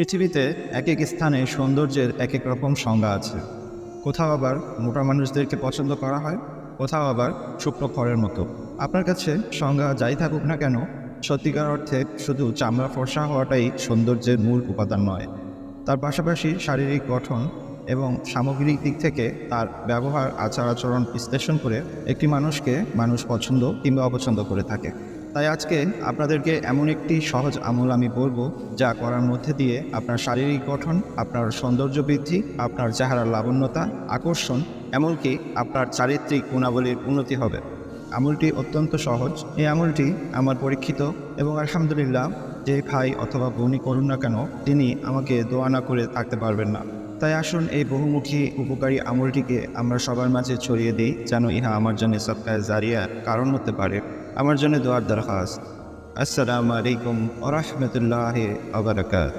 পৃথিবীতে এক এক স্থানে সৌন্দর্যের এক এক রকম সংজ্ঞা আছে। কোথাও আবার মোটা মানুষদেরকে পছন্দ করা হয়, কোথাও আবার শুকনো খড়ের মতো। আপনার কাছে সংজ্ঞা যাই থাকুক না কেন, সত্যিকার অর্থে শুধু চামড়া ফর্সা হওয়াটাই সৌন্দর্যের মূল উপাদান নয়। তার পাশাপাশি শারীরিক গঠন এবং সামগ্রিক দিক থেকে তার ব্যবহার আচার আচরণ বিশ্লেষণ করে একটি মানুষকে মানুষ পছন্দ কিংবা অপছন্দ করে থাকে। তাই আজকে আপনাদেরকে এমন একটি সহজ আমল আমি বলব যা করার মধ্যে দিয়ে আপনার শারীরিক গঠন, আপনার সৌন্দর্য বৃদ্ধি, আপনার চেহারার লাবণ্যতা, আকর্ষণ, এমনকি আপনার চারিত্রিক গুণাবলীর উন্নতি হবে। আমলটি অত্যন্ত সহজ। এই আমলটি আমার পরীক্ষিত এবং আলহামদুলিল্লাহ যে ভাই অথবা বোনই করুন না কেন, তিনি আমাকে দোয়া না করে থাকতে পারবেন না। তাই আসুন এই বহুমুখী উপকারী আমলটিকে আমরা সবার মাঝে ছড়িয়ে দিই, যেন ইহা আমার জন্য সবকায় জারিয়া কারণ হতে পারে। আমার জন্য দোয়ার দরখাস্ত। আসসালামু আলাইকুম ওরহমতুল্লাহ আবরকাত